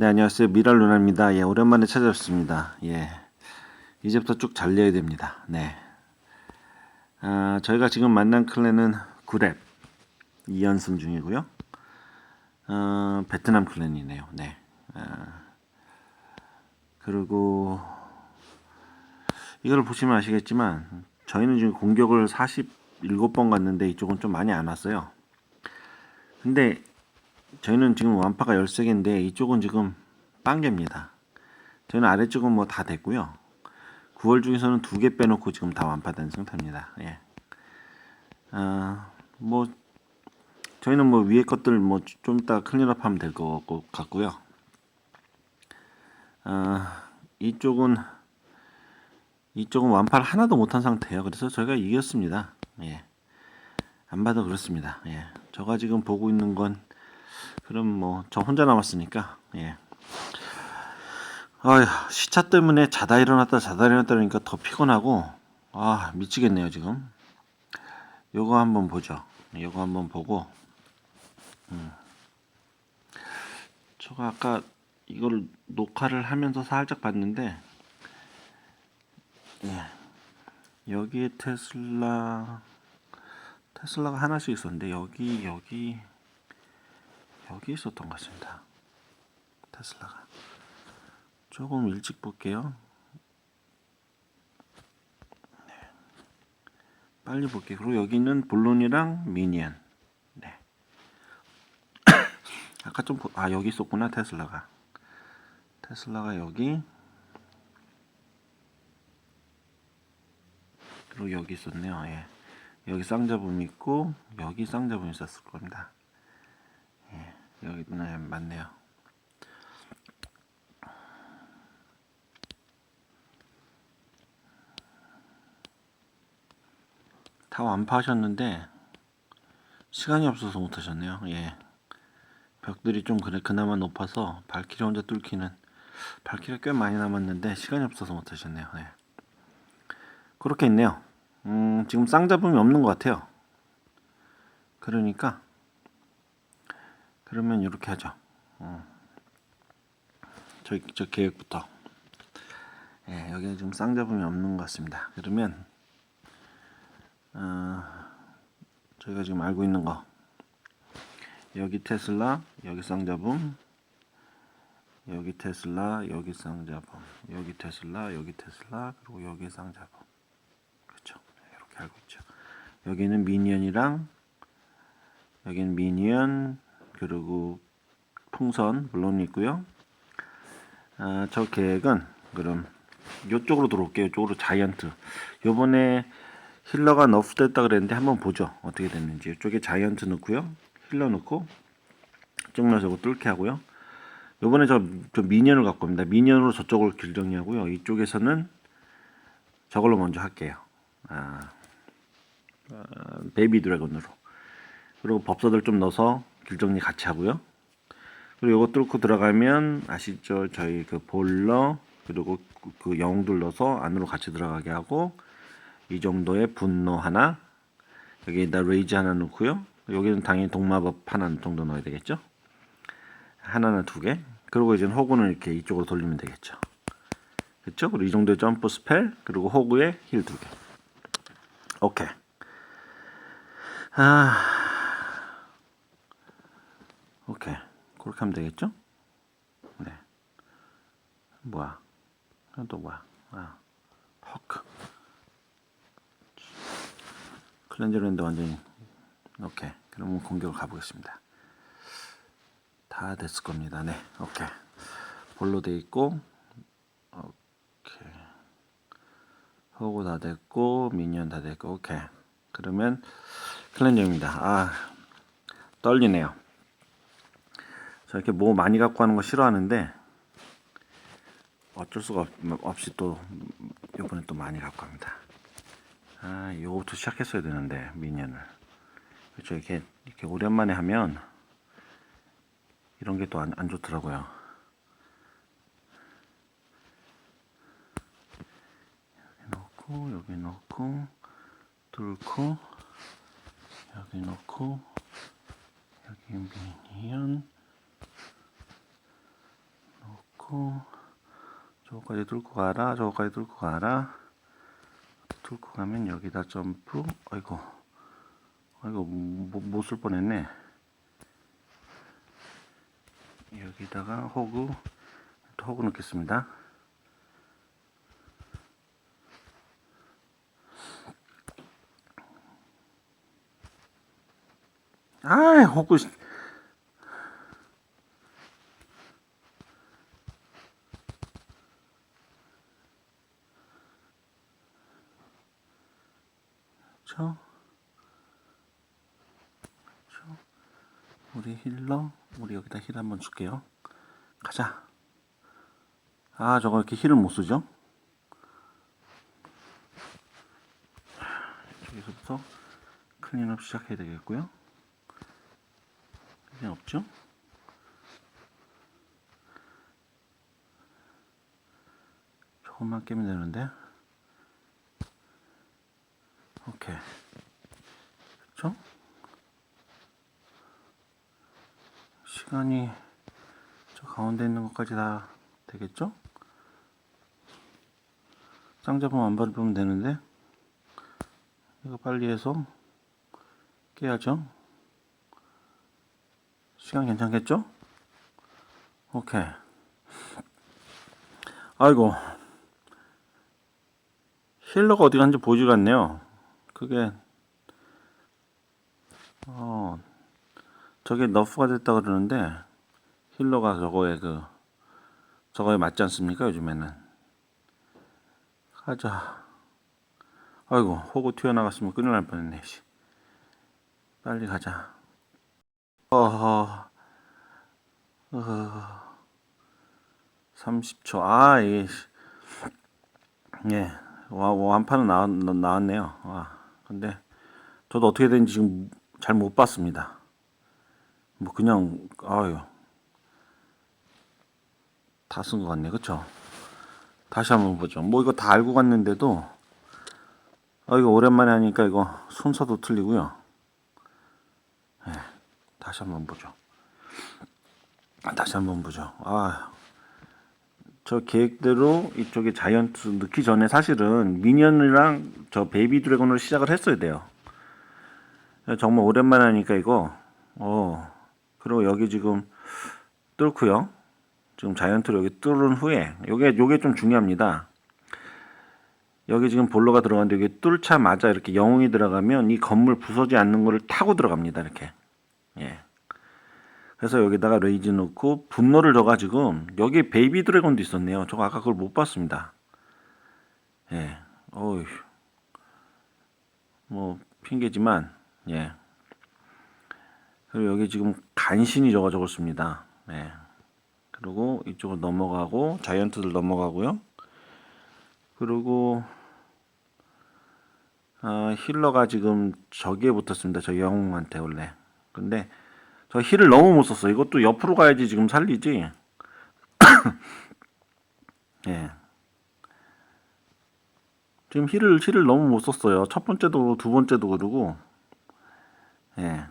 네, 안녕하세요. 미랄 루나입니다. 예, 오랜만에 찾아뵙습니다. 예. 이제부터 쭉 잘려야 됩니다. 네. 아, 저희가 지금 만난 클랜은 9랩 2연승 중이고요. 어, 베트남 클랜이네요. 네. 아, 그리고 이걸 보시면 아시겠지만 저희는 지금 공격을 47번 갔는데 이쪽은 좀 많이 안 왔어요. 근데 저희는 지금 완파가 13개인데 이쪽은 지금 빵개입니다. 저희는 아래쪽은 뭐 다 됐고요. 9월 중에서는 두 개 빼놓고 지금 다 완파된 상태입니다. 예. 아, 뭐 저희는 뭐 위에 것들 뭐 좀 이따 클린업 하면 될 것 같고요. 아, 이쪽은 이쪽은 완파를 하나도 못한 상태예요. 그래서 저희가 이겼습니다. 예. 안 봐도 그렇습니다. 예. 저가 지금 보고 있는 건 그럼 뭐 저 혼자 남았으니까 예. 아휴 시차 때문에 자다 일어났다 자다 일어났다 그러니까 더 피곤하고 아 미치겠네요 지금 요거 한번 보죠 요거 한번 보고 음. 저가 아까 이걸 녹화를 하면서 살짝 봤는데 예. 여기에 테슬라 테슬라가 하나씩 있었는데 여기 여기 여기 있었던 것 같습니다. 테슬라가 조금 일찍 볼게요. 네. 빨리 볼게요. 그리고 여기는 볼론이랑 미니언. 네. 아까 좀아 여기 있었구나 테슬라가. 테슬라가 여기. 그리고 여기 있었네요. 예. 여기 쌍자붐 있고 여기 쌍자붐 있었을 겁니다. 예. 여기 네, 맞네요. 다 완파하셨는데 시간이 없어서 못하셨네요. 예. 벽들이 좀 그래 그나마 높아서 발키리 혼자 뚫기는 발키리가 꽤 많이 남았는데 시간이 없어서 못하셨네요. 예. 그렇게 있네요. 음, 지금 쌍잡음이 없는 것 같아요. 그러니까 그러면 이렇게 하죠. 어. 저, 저 계획부터. 예, 여기는 지금 쌍잡음이 없는 것 같습니다. 그러면 어, 저희가 지금 알고 있는 거 여기 테슬라, 여기 쌍잡음, 여기 테슬라, 여기 쌍잡음, 여기 테슬라, 여기 테슬라, 그리고 여기 쌍잡음. 그렇죠. 이렇게 알고 있죠. 여기는 미니언이랑 여기는 미니언, 그리고 풍선 물론 있고요. 아, 저 계획은 그럼 이쪽으로 들어올게요. 이쪽으로 자이언트. 요번에 힐러가 너프됐다 그랬는데 한번 보죠. 어떻게 됐는지. 이쪽에 자이언트 넣고요. 힐러 넣고 쭉 넣어서 이거 뚫게 하고요. 요번에 저, 저 미니언을 갖고 옵니다. 미니언으로 저쪽을 길 정리하고요. 이쪽에서는 저걸로 먼저 할게요. 아, 아, 베이비 드래곤으로. 그리고 법사들 좀 넣어서 길 정리 같이 하고요. 그리고 이거 뚫고 들어가면 아시죠? 저희 그 볼러 그리고 그- 그 영웅들 넣어서 안으로 같이 들어가게 하고 이 정도의 분노 하나 여기에다 레이지 하나 넣고요. 여기는 당연히 동마법 하나 정도 넣어야 되겠죠? 하나나 두 개. 그리고 이제 호구는 이렇게 이쪽으로 돌리면 되겠죠. 그렇죠? 그리고 이 정도의 점프 스펠 그리고 호구에 힐두 개. 오케이. 아. 오케이. 그렇게 하면 되겠죠? 네. 뭐야? 또 뭐야? 아, 허크. 클렌저랜드 완전히 오케이. 그러면 공격을 가보겠습니다. 다 됐을 겁니다. 네, 오케이. 볼로 돼 있고, 오케이. 호구 다 됐고, 미니언 다 됐고, 오케이. 그러면 클렌저입니다. 아, 떨리네요. 저 이렇게 뭐 많이 갖고 가는 거 싫어하는데 어쩔 수가 없, 없이 또 요번에 또 많이 갖고 갑니다. 아, 요거부터 시작했어야 되는데 미니언을. 그렇죠. 이렇게 이렇게 오랜만에 하면 이런 게 또 안 안 좋더라고요. 여기 넣고 여기 넣고 뚫고 여기 넣고 여기 미니언 뚫고 저거까지 뚫고 가라 저거까지 뚫고 가라. 뚫고 가면 여기다 점프. 아이고 아이고 못 쓸 뻔했네. 여기다가 호구 또 호구 넣겠습니다. 아이 호구 씨. 그렇죠? 그렇죠? 우리 힐러 우리 여기다 힐 한번 줄게요. 가자. 아 저거 이렇게 힐을 못 쓰죠? 여기서부터 클린업 시작해야 되겠고요. 클린 없죠? 조금만 깨면 되는데 오케이. 그렇죠? 시간이 저 가운데 있는 것까지 다 되겠죠? 쌍잡음 안 밟으면 되는데 이거 빨리 해서 깨야죠. 시간 괜찮겠죠? 오케이. 아이고 힐러가 어디 갔는지 보지가 않네요. 그게 어 저게 너프가 됐다 그러는데 힐러가 저거에 그 저거에 맞지 않습니까 요즘에는 가자 아이고 호구 튀어나갔으면 큰일 날 뻔했네 씨. 빨리 가자 어허 어허 30초 아 이게 씨. 예 와, 완판은 나왔, 나왔네요. 와, 근데 저도 어떻게 되는지 지금 잘 못 봤습니다. 뭐 그냥 아유 다 쓴 것 같네, 그쵸? 다시 한번 보죠. 뭐 이거 다 알고 갔는데도 아 이거 오랜만에 하니까 이거 순서도 틀리고요. 네, 다시 한번 보죠. 다시 한번 보죠. 아. 저 계획대로 이쪽에 자이언트 넣기 전에 사실은 미니언이랑 저 베이비 드래곤으로 시작을 했어야 돼요. 정말 오랜만에 하니까 이거 어 그리고 여기 지금 뚫고요. 지금 자이언트로 여기 뚫은 후에 요게 요게 좀 중요합니다. 여기 지금 볼로가 들어갔는데 여기 뚫자마자 이렇게 영웅이 들어가면 이 건물 부서지 않는 거를 타고 들어갑니다. 이렇게 예. 그래서 여기다가 레이즈 넣고 분노를 줘 가지고 여기 베이비 드래곤도 있었네요. 저거 아까 그걸 못 봤습니다. 예, 어휴, 뭐 핑계지만 예. 그리고 여기 지금 간신히 적어 적었습니다. 예. 그리고 이쪽으로 넘어가고 자이언트들 넘어가고요. 그리고 아, 힐러가 지금 저기에 붙었습니다. 저 영웅한테 원래. 근데 저 힐을 너무 못 썼어. 이것도 옆으로 가야지 지금 살리지. 예. 지금 힐을 힐을 너무 못 썼어요. 첫 번째도 두 번째도 그러고. 예.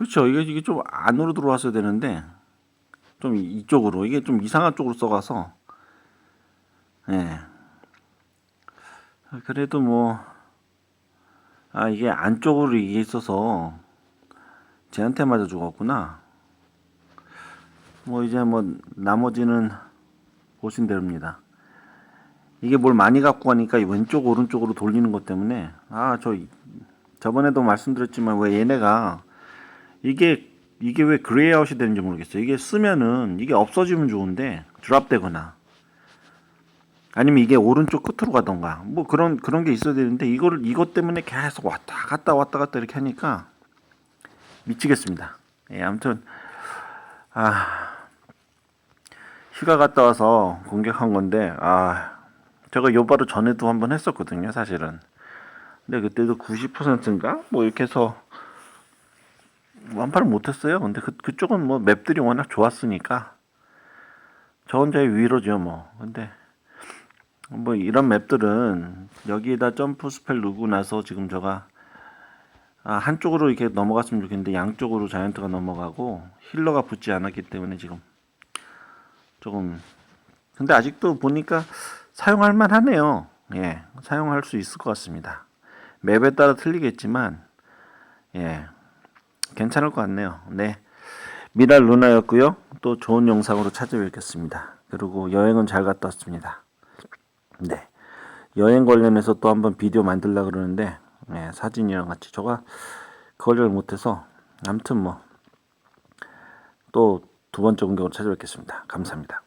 그렇죠. 이게 이게 좀 안으로 들어왔어야 되는데 좀 이쪽으로 이게 좀 이상한 쪽으로 써가서 예. 그래도 뭐, 아, 이게 안쪽으로 이게 있어서 쟤한테 맞아 죽었구나. 뭐, 이제 뭐, 나머지는 보신 대로입니다. 이게 뭘 많이 갖고 가니까 왼쪽, 오른쪽으로 돌리는 것 때문에, 아, 저, 저번에도 말씀드렸지만 왜 얘네가, 이게, 이게 왜 그레이아웃이 되는지 모르겠어요. 이게 쓰면은, 이게 없어지면 좋은데, 드랍되거나, 아니면 이게 오른쪽 끝으로 가던가 뭐 그런 그런 게 있어야 되는데 이거를 이것 때문에 계속 왔다 갔다 왔다 갔다 이렇게 하니까 미치겠습니다. 예, 아무튼 아 휴가 갔다 와서 공격한 건데 아 제가 요 바로 전에도 한번 했었거든요, 사실은. 근데 그때도 90%인가 뭐 이렇게 해서 완파를 못했어요. 근데 그 그쪽은 뭐 맵들이 워낙 좋았으니까 저 혼자의 위로죠, 뭐. 근데 뭐 이런 맵들은 여기에다 점프 스펠 누르고 나서 지금 제가 아, 한쪽으로 이렇게 넘어갔으면 좋겠는데 양쪽으로 자이언트가 넘어가고 힐러가 붙지 않았기 때문에 지금 조금 근데 아직도 보니까 사용할 만하네요. 예, 사용할 수 있을 것 같습니다. 맵에 따라 틀리겠지만 예, 괜찮을 것 같네요. 네, 미랄 루나였고요. 또 좋은 영상으로 찾아뵙겠습니다. 그리고 여행은 잘 갔다 왔습니다. 네, 여행 관련해서 또 한번 비디오 만들려 그러는데 예, 사진이랑 같이 저가 그걸 못해서 아무튼 뭐 또 두 번째 공격으로 찾아뵙겠습니다. 감사합니다.